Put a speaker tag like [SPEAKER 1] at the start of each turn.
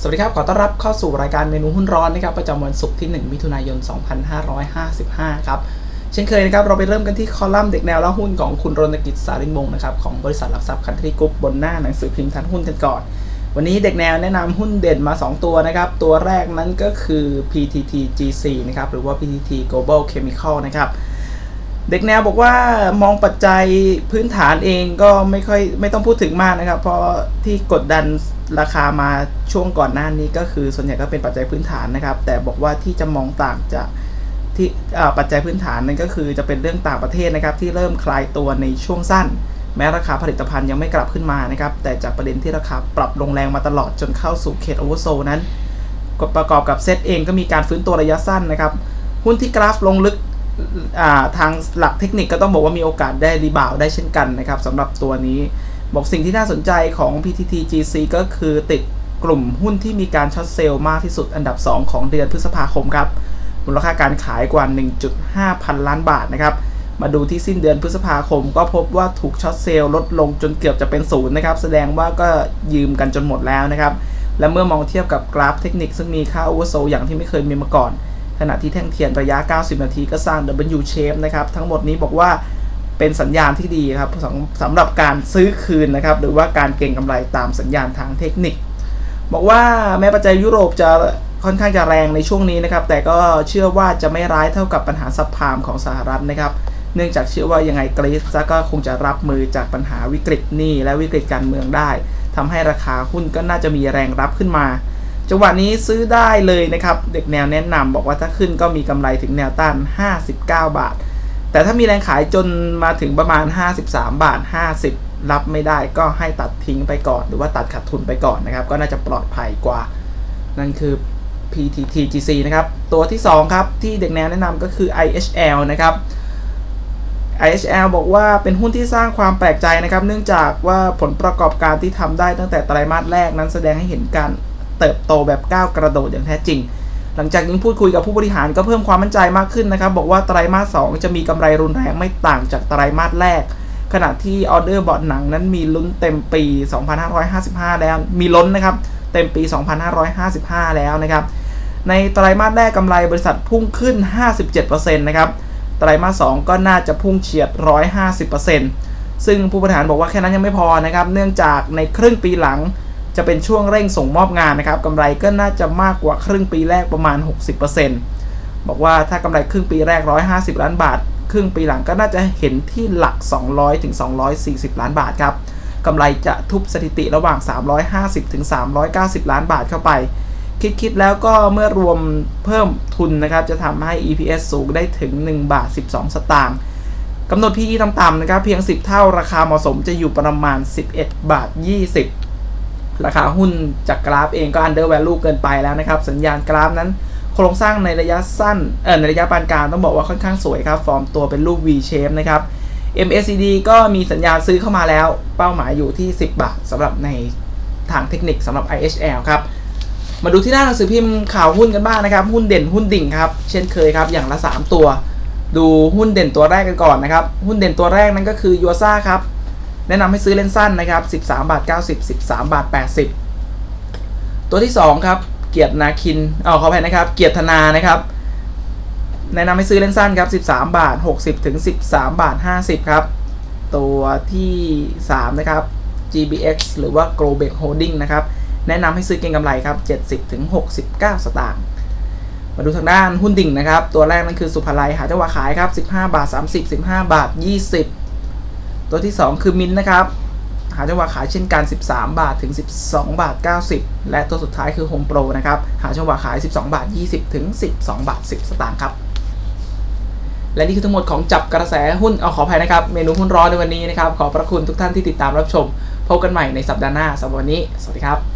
[SPEAKER 1] สวัสดีครับ ขอต้อนรับเข้าสู่รายการเมนูหุ้นร้อนนะครับประจำวันศุกร์ที่ 1 มิถุนายน 2555 ครับ เช่นเคยนะครับ เราไปเริ่มกันที่คอลัมน์เด็กแนวและหุ้นของคุณรณกิจสารินวงนะครับของบริษัทหลักทรัพย์คันทรีกรุ๊ปบนหน้าหนังสือพิมพ์ทันหุ้นกันก่อน วันนี้เด็กแนวแนะนำหุ้นเด่นมา 2 ตัวนะครับ ตัวแรกนั้นก็คือ PTT GC นะครับหรือว่า PTT Global Chemical นะครับเด็กแนวบอกว่ามองปัจจัยพื้นฐานเองก็ไม่ค่อยไม่ต้องพูดถึงมากนะครับ เพราะที่กดดัน ราคามาช่วงก่อนหน้านี้ก็คือส่วนใหญ่ก็เป็นปัจจัยพื้นฐานนะครับ แต่บอกว่าที่จะมองต่างจากที่ปัจจัยพื้นฐานนั่นก็คือจะเป็นเรื่องต่างประเทศนะครับ ที่เริ่มคลายตัวในช่วงสั้น แม้ราคาผลิตภัณฑ์ยังไม่กลับขึ้นมานะครับ แต่จากประเด็นที่ราคาปรับลงแรงมาตลอดจนเข้าสู่เขตโอเวอร์โซนั้นประกอบกับเซตเองก็มีการฟื้นตัวระยะสั้นนะครับ หุ้นที่กราฟลงลึกทางหลักเทคนิคก็ต้องบอกว่ามีโอกาสได้รีบาวได้เช่นกันนะครับสำหรับตัวนี้ บอกสิ่งที่น่าสนใจของ PTT GC ก็คือติดกลุ่มหุ้นที่มีการช็อตเซลล์มากที่สุดอันดับ 2 ของเดือนพฤษภาคมครับ มูลค่าการขายกว่า 1.5 พันล้านบาทนะครับ มาดูที่สิ้นเดือนพฤษภาคม ก็พบว่าถูกช็อตเซลล์ลดลงจนเกือบจะเป็นศูนย์นะครับ แสดงว่าก็ยืมกันจนหมดแล้วนะครับ และเมื่อมองเทียบกับกราฟเทคนิคซึ่งมีค่าโอเวอร์โซอย่างที่ไม่เคยมีมาก่อน ขณะที่แท่งเทียนระยะ 90 นาทีก็สร้าง W shape นะครับ ทั้งหมดนี้บอกว่า เป็นสัญญาณที่ดีครับสำสำหรับการซื้อคืนนะครับ หรือว่าการเก็งกำไรตามสัญญาณทางเทคนิค บอกว่าแม้ปัจจัยยุโรปจะค่อนข้างจะแรงในช่วงนี้นะครับ แต่ก็เชื่อว่าจะไม่ร้ายเท่ากับปัญหาซับพามของสหรัฐนะครับ เนื่องจากเชื่อว่ายังไงกรีซก็คงจะรับมือจากปัญหาวิกฤตหนี้และวิกฤตการเมืองได้ทำให้ราคาหุ้นก็น่าจะมีแรงรับขึ้นมา จังหวะนี้ซื้อได้เลยนะครับ เด็กแนวแนะนำบอกว่าถ้าขึ้นก็มีกำไรถึงแนวต้าน 59 บาท แต่ถ้ามีแรงขายจนมาถึงประมาณ 53 บาท 50 รับไม่ได้ก็ให้ตัดทิ้งไปก่อน หรือว่าตัดขาดทุนไปก่อนนะครับ ก็น่าจะปลอดภัยกว่า นั่นคือ PTTGC นะครับ ตัวที่ 2 ครับ ที่เด็กแนวแนะนำก็คือ IHL นะครับ IHL บอกว่าเป็นหุ้นที่สร้างความแปลกใจนะครับ เนื่องจากว่าผลประกอบการที่ทำได้ตั้งแต่ไตรมาสแรกนั้นแสดงให้เห็นการเติบโตแบบก้าวกระโดดอย่างแท้จริง หลังจากนี้พูดคุยกับผู้บริหารก็เพิ่มความมั่นใจมากขึ้นนะครับ บอกว่าไตรมาส 2 จะมีกำไรรุนแรงไม่ต่างจากไตรมาสแรก ขณะที่ออเดอร์บอร์ดหนังนั้นมีลุ้นเต็มปี 2555 แล้ว มีล้นนะครับ เต็มปี 2555 แล้วนะครับ ในไตรมาสแรกกำไรบริษัทพุ่งขึ้น 57%นะครับ ไตรมาส 2 ก็น่าจะพุ่งเฉียด 150%ซึ่งผู้บริหารบอกว่าแค่นั้นยังไม่พอนะครับ เนื่องจากในครึ่งปีหลัง จะเป็นช่วงเร่งส่งมอบงานนะครับกำไรก็น่าจะมากกว่าครึ่งปีแรกประมาณ 60%บอกว่าถ้ากำไรครึ่งปีแรก 150 ล้านบาท ครึ่งปีหลังก็น่าจะเห็นที่หลัก 200ถึง240 ล้านบาทครับกำไรจะทุบสถิติระหว่าง 350ถึง390 ล้านบาทเข้าไป คิดๆแล้วก็เมื่อรวมเพิ่มทุนนะครับ จะทำให้ EPS สูงได้ถึง 1 บาท 12 สตางค์กำหนด PE ต่ำๆนะครับ เพียง 10 เท่าราคาเหมาะสมจะอยู่ประมาณ 11 บาท 20 ราคาหุ้นจากกราฟเองก็ under value เกินไปแล้วนะครับ สัญญาณกราฟนั้น โครงสร้างในระยะสั้นเออในระยะปานกลางต้องบอกว่าค่อนข้างสวยครับ ฟอร์มตัวเป็นรูป V shape นะครับ MACD ก็มีสัญญาณซื้อเข้ามาแล้ว เป้าหมายอยู่ที่ 10 บาทสำหรับในทางเทคนิคสำหรับ IHL ครับ มาดูที่หน้าหนังสือพิมพ์ข่าวหุ้นกันบ้างนะครับ หุ้นเด่นหุ้นดิ่งครับ เช่นเคยครับ อย่างละ 3 ตัว ดูหุ้นเด่นตัวแรกกันก่อนนะครับ หุ้นเด่นตัวแรกนั่นก็คือยูซ่าครับ แนะนำให้ซื้อเลนสั้นนะครับ 13 บาท 90 13 บาท 80 ตัวที่ 2 ครับ เกียรตินาคินเอาขออภัยนะครับ เกียรติธนานะครับ แนะนำให้ซื้อเลนสั้นครับ 13 บาท 60 ถึง 13 บาท 50 ครับ ตัวที่ 3 นะครับ GBX หรือว่า Global Holding นะครับ แนะนำให้ซื้อเก็งกำไรครับ 70 ถึง 69 สตางค์มาดูทางด้านหุ้นดิ่งนะครับ ตัวแรกนั่นคือสุภาลัยหาจังหวะขายครับ 15 บาท 30 15 บาท 20 ตัวที่ 2 คือมินนะครับ หาจังหวะขายเช่นกัน 13 บาทถึง 12 บาท 90 และตัวสุดท้ายคือโฮมโปรนะครับ หาจังหวะขาย 12 บาท 20 ถึง 12 บาท 10 สตางค์ครับ และนี่คือทั้งหมดของจับกระแสหุ้นเอาขออภัยนะครับ เมนูหุ้นร้อนในวันนี้นะครับ ขอพระคุณทุกท่านที่ติดตามรับชม พบกันใหม่ในสัปดาห์หน้าสำหรับวันนี้ สวัสดีครับ